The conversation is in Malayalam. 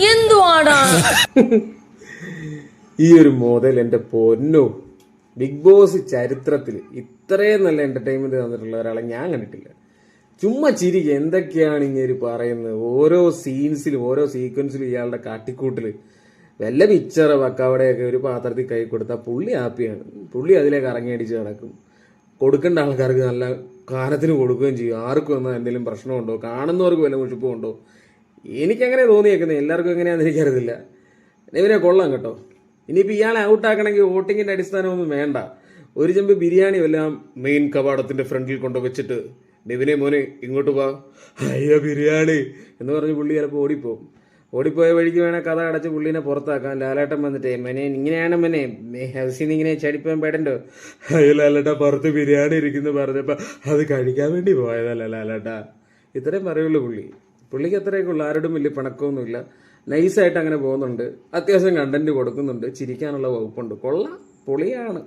കൊള്ളാടാ ഈ ഒരു മോഡൽ എന്റെ പൊന്നോ. ബിഗ് ബോസ് ചരിത്രത്തിൽ ഇത്രയും നല്ല എന്റർടൈൻമെന്റ് തന്നിട്ടുള്ള ഒരാളെ ഞാൻ കണ്ടിട്ടില്ല. ചുമ്മാ ചിരിക്കുക എന്തൊക്കെയാണ് ഇങ്ങനെ പറയുന്നത്? ഓരോ സീൻസിലും ഓരോ സീക്വൻസിലും ഇയാളുടെ കാട്ടിക്കൂട്ടിൽ വല്ല പിക്ചർ പക്കാവടയൊക്കെ ഒരു പാത്രത്തിൽ കൈ കൊടുത്താൽ പുള്ളി ഹാപ്പിയാണ്. പുള്ളി അതിലേക്ക് ഇറങ്ങിയടിച്ച് നടക്കും. കൊടുക്കേണ്ട ആൾക്കാർക്ക് നല്ല കാലത്തിന് കൊടുക്കുകയും ചെയ്യും. ആർക്കും എന്നാൽ എന്തെങ്കിലും പ്രശ്നമുണ്ടോ? കാണുന്നവർക്ക് വല്ല മുഷിപ്പുണ്ടോ എനിക്കങ്ങനെ തോന്നിയേക്കുന്നത് എല്ലാവർക്കും എങ്ങനെയാണെന്ന് എനിക്കറിയില്ല ഇവനെ കൊള്ളാം കേട്ടോ. ഇനിയിപ്പോൾ ഇയാളെ ഔട്ടാക്കണമെങ്കിൽ വോട്ടിങ്ങിന്റെ അടിസ്ഥാനമൊന്നും വേണ്ട. ഒരു ചെമ്പ് ബിരിയാണി എല്ലാം മെയിൻ കവാടത്തിന്റെ ഫ്രണ്ടിൽ കൊണ്ട് വെച്ചിട്ട് നിവിനെ മോനെ ഇങ്ങോട്ട് വാ. അയ്യോ ബിരിയാണി എന്ന് പറഞ്ഞ് പുള്ളി ചിലപ്പോൾ ഓടിപ്പോവും. ഓടിപ്പോയ വഴിക്ക് വേണേൽ കഥ അടച്ച് പുള്ളീനെ പുറത്താക്കാം. ലാലേട്ടൻ വന്നിട്ട് മനെ ഇങ്ങനെയാണ് മനെ. ഹൗസിന്ന് ഇങ്ങനെ ചടിപ്പാൻ പേടണ്ടോ? അയ്യോ ലാലേട്ട പുറത്ത് ബിരിയാണി ഇരിക്കുന്നു പറഞ്ഞപ്പോൾ അത് കഴിക്കാൻ വേണ്ടി പോയതല്ല ലാലേട്ട. ഇത്രയും പറയുള്ളൂ പുള്ളി. പുള്ളിക്ക് അത്രയൊക്കെ ഉള്ളു ആരോടും വലിയ പിണക്കമൊന്നുമില്ല. നൈസായിട്ട് അങ്ങനെ പോകുന്നുണ്ട്. അത്യാവശ്യം കണ്ടന്റ് കൊടുക്കുന്നുണ്ട്. ചിരിക്കാനുള്ള വകുപ്പുണ്ട്. കൊള്ളാം. പൊളിയാണ്.